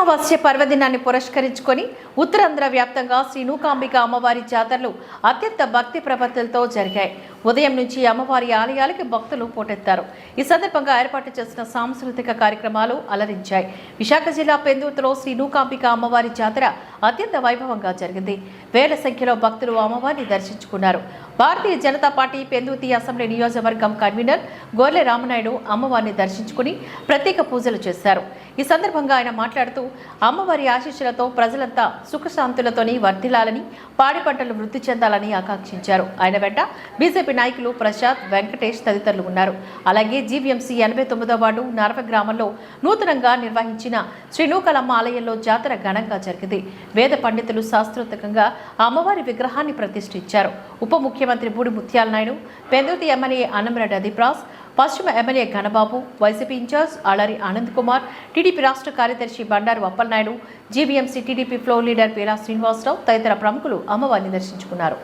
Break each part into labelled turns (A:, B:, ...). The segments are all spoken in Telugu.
A: అమావాస్య పర్వదినాన్ని పురస్కరించుకొని ఉత్తరాంధ్ర వ్యాప్తంగా శ్రీ నూకాంబిక అమ్మవారి జాతరలు అత్యంత భక్తి ప్రపత్తులతో జరిగాయి. ఉదయం నుంచి అమ్మవారి ఆలయాలకి భక్తులు పోటెత్తారు. ఈ సందర్భంగా ఏర్పాటు చేసిన సాంస్కృతిక కార్యక్రమాలు అలరించాయి. విశాఖ జిల్లా పెందుతులో శ్రీ నూకాంబిక అమ్మవారి జాతర అత్యంత వైభవంగా జరిగింది. వేల సంఖ్యలో భక్తులు అమ్మవారిని దర్శించుకున్నారు. భారతీయ జనతా పార్టీ పెందుతి అసెంబ్లీ నియోజకవర్గం కన్వీనర్ గోర్లె రామనాయుడు అమ్మవారిని దర్శించుకుని ప్రత్యేక పూజలు చేశారు. ఈ సందర్భంగా ఆయన మాట్లాడుతూ అమ్మవారి ఆశీస్సులతో ప్రజలంతా సుఖశాంతులతోని వర్ధిల్లాలని పాడి పంటలు వృద్ధి చెందాలని ఆకాంక్షించారు. ఆయన వెంట బీజేపీ నాయకులు ప్రశాంత్ వెంకటేష్ తదితరులు ఉన్నారు. అలాగే జీవీఎంసీ ఎనభై తొమ్మిదో వార్డు నరవ గ్రామంలో నూతనంగా నిర్వహించిన శ్రీనూకలమ్మ ఆలయంలో జాతర ఘనంగా జరిగింది. వేద పండితులు శాస్త్రోత్తకంగా అమ్మవారి విగ్రహాన్ని ప్రతిష్ఠించారు. ఉప ముఖ్యమంత్రి బూడి ముత్యాల నాయుడు పెందుతి ఎమ్మెల్యే అన్నమరెడ్డి అదిప్రాస్ పశ్చిమ MLA Ganababu YCP in-charge Alari Anand Kumar TDP రాష్ట్ర కార్యదర్శి Bandaru Appalanaidu GVMC TDP floor leader Peela Srinivasa Rao తదితర ప్రముఖులు అమ్మవారిని దర్శించుకున్నారు.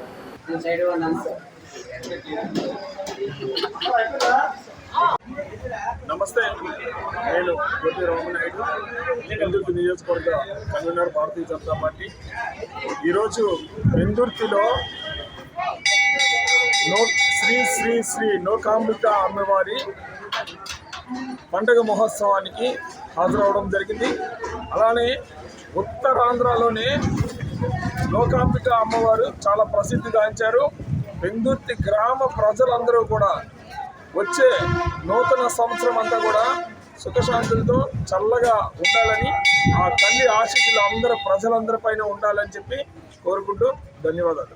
B: నమస్తే నేను గొడ్డి రామనాయుడు పెందుర్తి నియోజకవర్గ కన్వీనర్ భారతీయ జనతా పార్టీ. ఈరోజు పెందుర్తిలో నో శ్రీ శ్రీ శ్రీ నోకాంబిక అమ్మవారి పండగ మహోత్సవానికి హాజరవడం జరిగింది. అలానే ఉత్తరాంధ్రలోనే లోకాంబిక అమ్మవారు చాలా ప్రసిద్ధిగాంచారు పెందుర్తి గ్రామ ప్రజలందరూ కూడా వచ్చే నూతన సంవత్సరం అంతా కూడా సుఖశాంతులతో చల్లగా ఉండాలని ఆ తల్లి ఆశీస్సులు అందరూ ప్రజలందరి పైన ఉండాలని చెప్పి కోరుకుంటూ ధన్యవాదాలు.